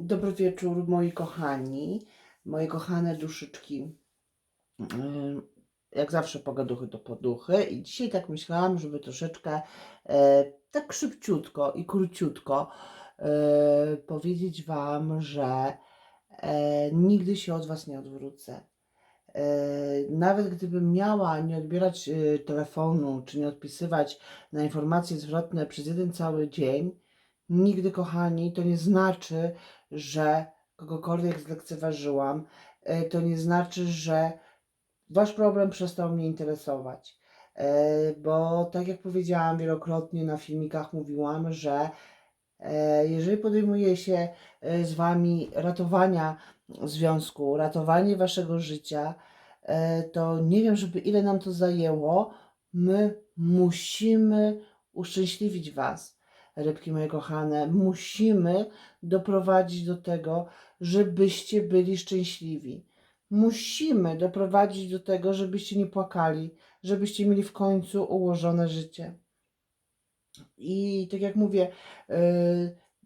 Dobry wieczór, moi kochani, moje kochane duszyczki. Jak zawsze pogaduchy to poduchy i dzisiaj tak myślałam, żeby troszeczkę e, tak szybciutko i króciutko e, powiedzieć Wam, że e, nigdy się od Was nie odwrócę. Nawet gdybym miała nie odbierać telefonu, czy nie odpisywać na informacje zwrotne przez jeden cały dzień, nigdy, kochani, to nie znaczy, że kogokolwiek zlekceważyłam. E, To nie znaczy, że wasz problem przestał mnie interesować. E, Bo tak jak powiedziałam wielokrotnie na filmikach, mówiłam, że e, jeżeli podejmuje się z wami ratowania związku, ratowanie waszego życia, to nie wiem, żeby ile nam to zajęło, my musimy uszczęśliwić was, rybki moje kochane. Musimy doprowadzić do tego, żebyście byli szczęśliwi. Musimy doprowadzić do tego, żebyście nie płakali, żebyście mieli w końcu ułożone życie. I tak jak mówię, yy,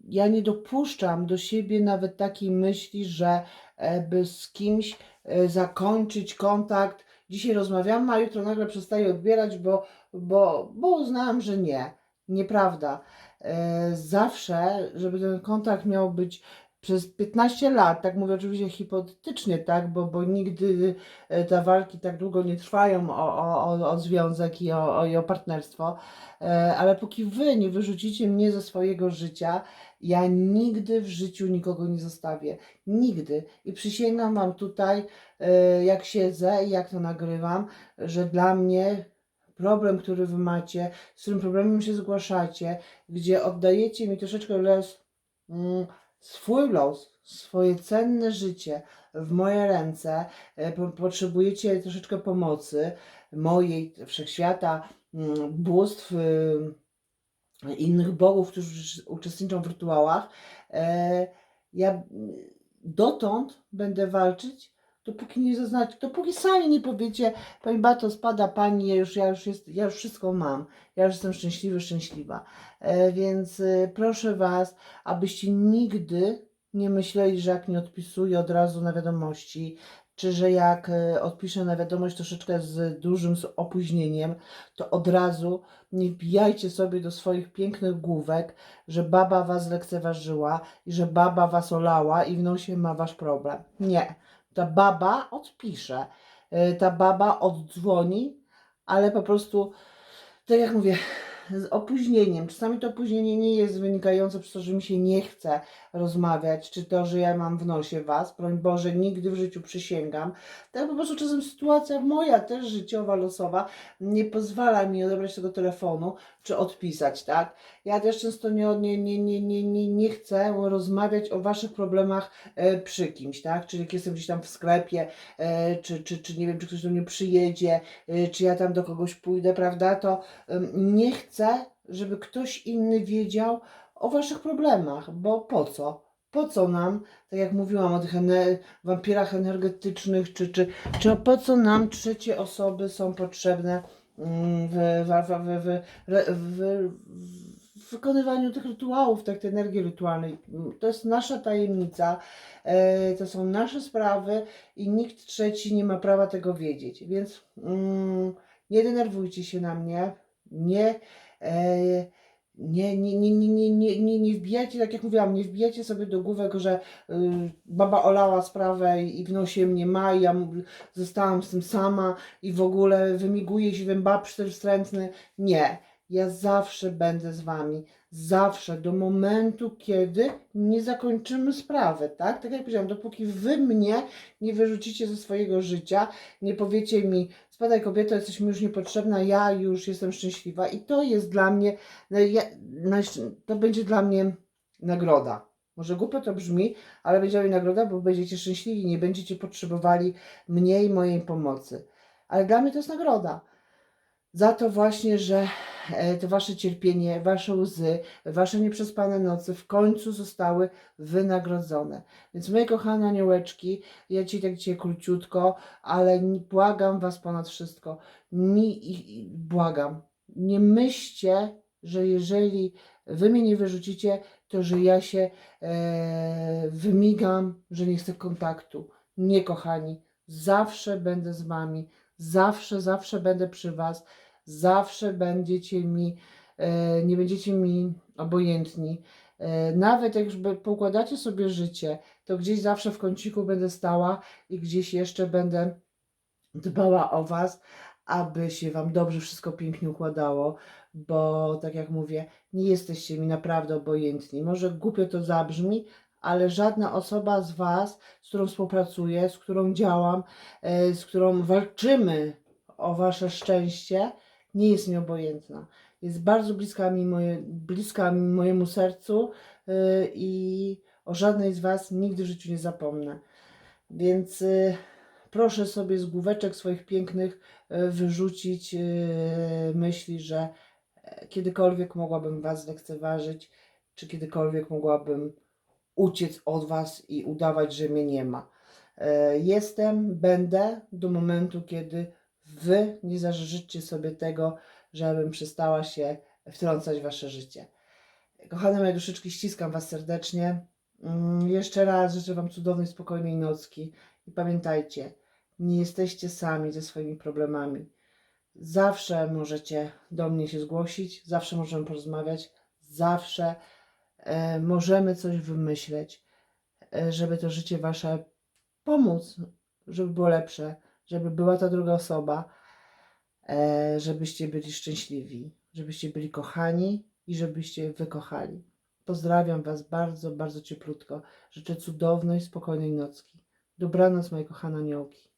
ja nie dopuszczam do siebie nawet takiej myśli, że e, by z kimś e, zakończyć kontakt. Dzisiaj rozmawiamy, a jutro nagle przestaję odbierać, bo, bo, bo uznałam, że nie. Nieprawda. E, Zawsze, żeby ten kontakt miał być przez 15 lat, tak mówię oczywiście hipotetycznie, tak, bo, bo nigdy e, te walki tak długo nie trwają o, o, o, związek i o, o, i o partnerstwo, E, ale póki wy nie wyrzucicie mnie ze swojego życia, ja nigdy w życiu nikogo nie zostawię. Nigdy. I przysięgam wam tutaj, jak siedzę i jak to nagrywam, że dla mnie problem, który wy macie, z którym problemem się zgłaszacie, gdzie oddajecie mi troszeczkę los, mm, swój los, swoje cenne życie w moje ręce, e, po- potrzebujecie troszeczkę pomocy mojej, wszechświata, mm, bóstw, y, innych bogów, którzy uczestniczą w rytuałach. E, Ja mm, dotąd będę walczyć, dopóki nie zaznaczy, dopóki sami nie powiecie, Pani Bato, spada Pani, ja już, ja już, jest, ja już wszystko mam, ja już jestem szczęśliwy, szczęśliwa. E, Więc y, proszę Was, abyście nigdy nie myśleli, że jak nie odpisuję od razu na wiadomości, czy że jak e, odpiszę na wiadomość troszeczkę z dużym z opóźnieniem, to od razu nie wbijajcie sobie do swoich pięknych główek, że baba was lekceważyła i że baba was olała i w nosie ma wasz problem. Nie. Ta baba odpisze. E, Ta baba oddzwoni, ale po prostu, tak jak mówię, z opóźnieniem. Czasami to opóźnienie nie jest wynikające przez to, że mi się nie chce rozmawiać, czy to, że ja mam w nosie was. Broń Boże, nigdy w życiu przysięgam. Tak po prostu czasem sytuacja moja, też życiowa, losowa, nie pozwala mi odebrać tego telefonu, czy odpisać, tak? Ja też często nie, nie, nie, nie, nie, nie, nie chcę rozmawiać o waszych problemach e, przy kimś, tak? Czyli jak jestem gdzieś tam w sklepie, e, czy, czy, czy nie wiem, czy ktoś do mnie przyjedzie, e, czy ja tam do kogoś pójdę, prawda? To nie chcę, żeby ktoś inny wiedział o waszych problemach, bo po co? Po co nam, tak jak mówiłam o tych ene- wampirach energetycznych, czy, czy, czy po co nam trzecie osoby są potrzebne mm, w, w, w, w, wykonywaniu tych rytuałów, tak, tej energii rytualnej. To jest nasza tajemnica, e, to są nasze sprawy i nikt trzeci nie ma prawa tego wiedzieć. Więc mm, nie denerwujcie się na mnie, nie, nie, nie, nie, nie, nie, nie, nie, nie wbijajcie, tak jak mówiłam, nie wbijajcie sobie do główek, że y, baba olała sprawę i w nosie mnie ma i ja zostałam z tym sama i w ogóle wymiguje się ten babsztyr wstrętny. Nie, ja zawsze będę z wami, zawsze, do momentu, kiedy nie zakończymy sprawy, tak? Tak jak powiedziałam, dopóki wy mnie nie wyrzucicie ze swojego życia, nie powiecie mi, spadaj kobieto, jesteś mi już niepotrzebna, ja już jestem szczęśliwa i to jest dla mnie, to będzie dla mnie nagroda. Może głupio to brzmi, ale będzie mi nagroda, bo będziecie szczęśliwi, nie będziecie potrzebowali mnie i mojej pomocy. Ale dla mnie to jest nagroda. Za to właśnie, że to wasze cierpienie, wasze łzy, wasze nieprzespane noce w końcu zostały wynagrodzone. Więc moje kochane aniołeczki, ja ci tak dzisiaj króciutko, ale błagam was ponad wszystko. Ni, i, i, błagam, nie myślcie, że jeżeli wy mnie nie wyrzucicie, to że ja się e, wymigam, że nie chcę kontaktu. Nie, kochani, zawsze będę z wami, zawsze, zawsze będę przy was, zawsze będziecie mi, e, nie będziecie mi obojętni. E, nawet jak już be- poukładacie sobie życie, to gdzieś zawsze w kąciku będę stała i gdzieś jeszcze będę dbała o Was, aby się Wam dobrze wszystko pięknie układało, bo tak jak mówię, nie jesteście mi naprawdę obojętni. Może głupio to zabrzmi, ale żadna osoba z Was, z którą współpracuję, z którą działam, e, z którą walczymy o Wasze szczęście, nie jest mi obojętna. Jest bardzo bliska, mi moje, bliska mojemu sercu e, i o żadnej z Was nigdy w życiu nie zapomnę. Więc e, proszę sobie z główeczek swoich pięknych e, wyrzucić myśli, że e, kiedykolwiek mogłabym Was lekceważyć, czy kiedykolwiek mogłabym uciec od Was i udawać, że mnie nie ma. E, Jestem, będę do momentu, kiedy Wy nie zażyczycie sobie tego, żebym przestała się wtrącać w Wasze życie. Kochane moje duszyczki, ściskam Was serdecznie. Mm, Jeszcze raz życzę Wam cudownej, spokojnej nocki. I pamiętajcie, nie jesteście sami ze swoimi problemami. Zawsze możecie do mnie się zgłosić, zawsze możemy porozmawiać, zawsze e, możemy coś wymyśleć, e, żeby to życie Wasze pomóc, żeby było lepsze, żeby była ta druga osoba, e, żebyście byli szczęśliwi, żebyście byli kochani i żebyście wykochali. Pozdrawiam Was bardzo, bardzo cieplutko. Życzę cudownej, spokojnej nocki. Dobranoc, moje kochane aniołki.